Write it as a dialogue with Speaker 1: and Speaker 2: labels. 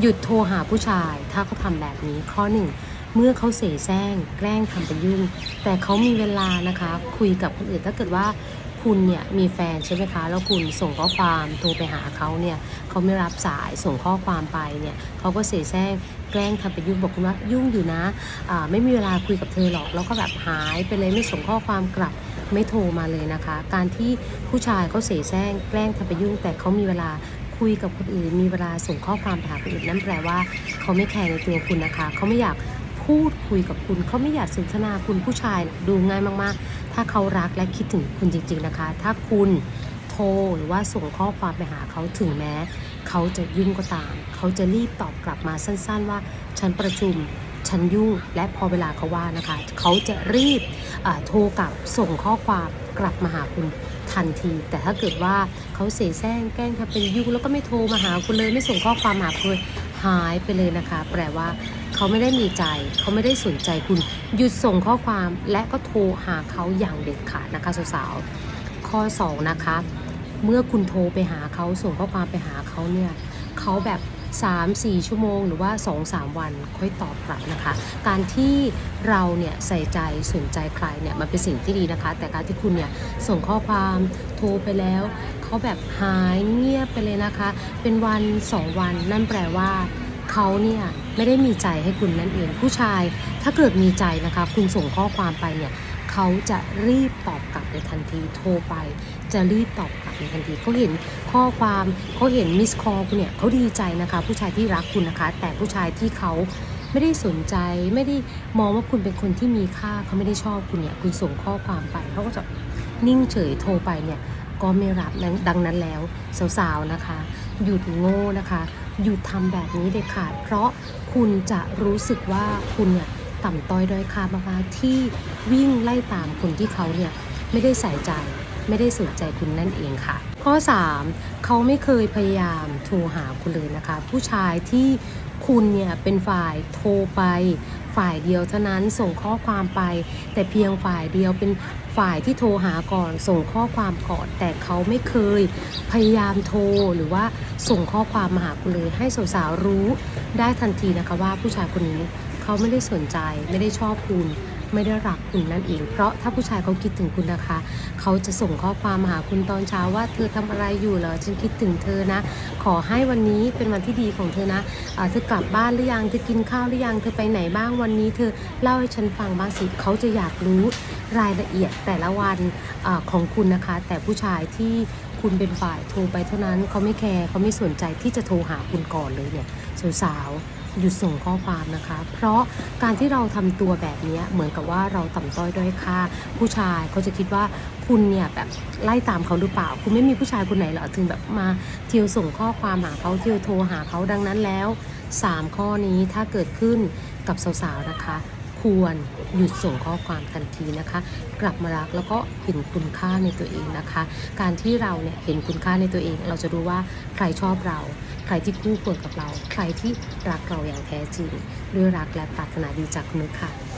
Speaker 1: หยุดโทรหาผู้ชาย ถ้าเขาทำแบบนี้ข้อหนึ่งเมื่อเขาเสแสร้งแกล้งทำเป็นยุ่ง แต่เขามีเวลานะคะ คุยกับคนอื่นถ้าเกิดว่าคุณเนี่ยมีแฟนใช่ไหมคะ แล้วคุณส่งข้อความโทรไปหาเขาเนี่ยเขาไม่รับสายส่งข้อความไปเนี่ยเขาก็เสแสร้งแกล้งทำเป็นยุ่งบอกคุณว่ายุ่งอยู่นะอ่าไม่มีเวลาคุยกับเธอหรอก แล้วก็แบบหายไปเลยไม่ส่งข้อความกลับไม่โทรมาเลยนะคะ การที่ผู้ชายเขาเสแสร้งแกล้งทำเป็นยุ่ง แต่เขามีเวลา คุยกับคนอื่น มีเวลาส่งข้อความไปหาคนอื่นนั่นแปลว่า เขาไม่แคร์ในตัวคุณนะคะ เขาไม่อยากพูดคุยกับคุณ เขาไม่อยากสนทนาคุณผู้ชายดูง่ายมากๆ ถ้าเขารักและคิดถึงคุณจริง ๆนะคะ ถ้าคุณโทรหรือว่าส่งข้อความไปหาเขาถึงแม้ เขาจะยุ่งก็ตาม เขาจะรีบตอบกลับมาสั้น ๆ ว่าฉันประชุม ฉันยุ่งและพอเวลาเขาว่านะคะ เขาจะรีบโทรกลับส่งข้อความกลับมาหาคุณทันที แต่ถ้าเกิดว่าเขาเสแสร้งแกล้งทำเป็นยุ่งแล้วก็ไม่โทรมาหาคุณเลยไม่ส่งข้อความหาคุณหายไปเลยนะคะ แปลว่าเขาไม่ได้มีใจ เขาไม่ได้สนใจคุณหยุดส่งข้อความและก็โทรหาเขาอย่างเด็ดขาดนะคะสาวๆข้อ 2 นะคะ เมื่อคุณโทรไปหาเขาส่งข้อความไปหาเขาเนี่ยเขาแบบ 3-4 ชั่วโมง หรือว่า 2-3 วันค่อยตอบกลับนะคะ การที่เราเนี่ยใส่ใจสนใจใครเนี่ยมันเป็นสิ่งที่ดีนะคะ แต่การที่คุณเนี่ยส่งข้อความโทรไปแล้วเขาแบบหายเงียบไปเลยนะคะ เป็นวัน 2 วันนั่นแปลว่าเขาเนี่ยไม่ได้มีใจให้คุณนั่นเองผู้ชาย ถ้าเกิดมีใจนะคะ คุณส่งข้อความไปเนี่ยเขาจะรีบตอบกลับในทันทีโทรไป จะรีบตอบกลับในทันทีเขาเห็นข้อความเขาเห็นมิสคอลคุณเนี่ยเขาดีใจนะคะ ผู้ชายที่รักคุณนะคะ แต่ผู้ชายที่เขาไม่ได้สนใจไม่ได้มองว่าคุณเป็นคนที่มีค่าเขาไม่ได้ชอบคุณเนี่ย คุณส่งข้อความไปเขาก็จะนิ่งเฉยโทรไปเนี่ยก็ไม่รับดังนั้นแล้วสาวๆนะคะ หยุดโง่นะคะ หยุดทำแบบนี้เด็ดขาด เพราะคุณจะรู้สึกว่าคุณเนี่ยต่ำต้อยด้อยค่ามากๆที่วิ่งไล่ตามคนที่เขาเนี่ยไม่ได้ใส่ใจ ไม่ได้สนใจคุณนั่นเองค่ะ ข้อ 3 เขาไม่เคยพยายามโทรหาคุณเลยนะคะ ผู้ชายที่คุณเนี่ยเป็นฝ่ายโทรไป ฝ่ายเดียวเท่านั้นส่งข้อความไป แต่เพียงฝ่ายเดียวเป็นฝ่ายที่โทรหาก่อนส่งข้อความก่อน แต่เขาไม่เคยพยายามโทรหรือว่าส่งข้อความมาหาคุณเลย ให้สาวๆรู้ได้ทันทีนะคะว่าผู้ชายคนนี้เขาไม่ได้สนใจไม่ได้ชอบคุณ ไม่ได้รักคุณนั่นเอง เพราะถ้าผู้ชายเขาคิดถึงคุณนะคะ เขาจะส่งข้อความมาหาคุณตอนเช้าว่าเธอทำอะไรอยู่เหรอฉันคิดถึงเธอนะ ขอให้วันนี้เป็นวันที่ดีของเธอนะเธอกลับบ้านหรือยังเธอกินข้าวหรือยังเธอไปไหนบ้างวันนี้ เธอเล่าให้ฉันฟังบ้างสิเขาจะอยากรู้รายละเอียดแต่ละวันอของคุณนะคะ แต่ผู้ชายที่คุณเป็นฝ่ายโทรไปเท่านั้นเขาไม่แคร์เขาไม่สนใจที่จะโทรหาคุณก่อนเลยเนี่ยสาวๆ หยุดส่งข้อความนะคะ เพราะการที่เราทำตัวแบบนี้เหมือนกับว่าเราต่ำต้อยด้อยค่า ผู้ชายเขาจะคิดว่าคุณเนี่ยแบบไล่ตามเขาหรือเปล่า คุณไม่มีผู้ชายคนไหนหรอถึงแบบมาเที่ยวส่งข้อความหาเขาเที่ยวโทรหาเขาดังนั้นแล้ว 3 ข้อนี้ถ้าเกิดขึ้นกับสาวๆนะคะ ควรหยุดส่งข้อความทันทีนะคะ กลับมารักแล้วก็เห็นคุณค่าในตัวเองนะคะ การที่เราเนี่ยเห็นคุณค่าในตัวเอง เราจะรู้ว่าใครชอบเรา ใครที่คู่ควรกับเรา ใครที่รักเราอย่างแท้จริง ด้วยรักและปรารถนาดีจากคุณนึกค่ะ